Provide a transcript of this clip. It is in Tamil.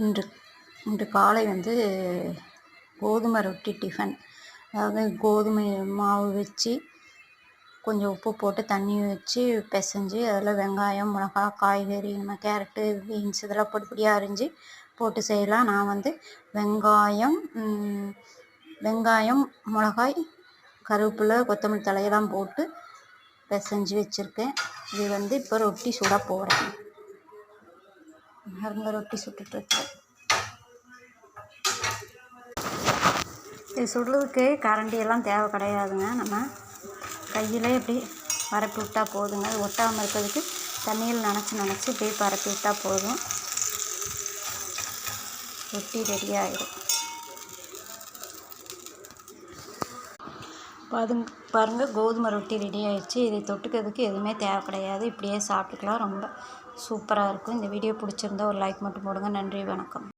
இன்று இன்று காலை வந்து கோதுமை ரொட்டி டிஃபன் அதாவது கோதுமை மாவு வச்சு கொஞ்சம் உப்பு போட்டு தண்ணி வச்சு பிசைஞ்சு அதில் வெங்காயம் மிளகா காய்கறி நம்ம கேரட்டு பீன்ஸ் இதெல்லாம் பொடி பொடியாக அரிஞ்சு போட்டு செய்யலாம். நான் வந்து வெங்காயம் வெங்காயம் மிளகாய் கருவேப்பிலை கொத்தமல்லி தலையெல்லாம் போட்டு பிசைஞ்சு வச்சுருக்கேன். இது வந்து இப்போ ரொட்டி சுட போகிறேன் பாருங்க ரொட்டி சுட்டுட்ருக்கேன் இது சுடுறதுக்கு கரண்டியெல்லாம் தேவை கிடையாதுங்க. நம்ம கையிலே இப்படி பரப்பி விட்டால் போதுங்க. அது ஒட்டாமல் இருக்கிறதுக்கு தண்ணியில் நனைச்சி நினச்சி இப்படியே பரப்பி விட்டால் போதும். ரொட்டி ரெடி ஆகிடும் பாருங்க பாருங்கள் கோதுமை ரொட்டி ரெடி ஆயிடுச்சு. இதை தொட்டுக்கிறதுக்கு எதுவுமே தேவை கிடையாது. இப்படியே சாப்பிட்டுக்கலாம். ரொம்ப சூப்பராக இருக்கும். இந்த வீடியோ பிடிச்சிருந்தா ஒரு லைக் மட்டும் போடுங்க. நன்றி வணக்கம்.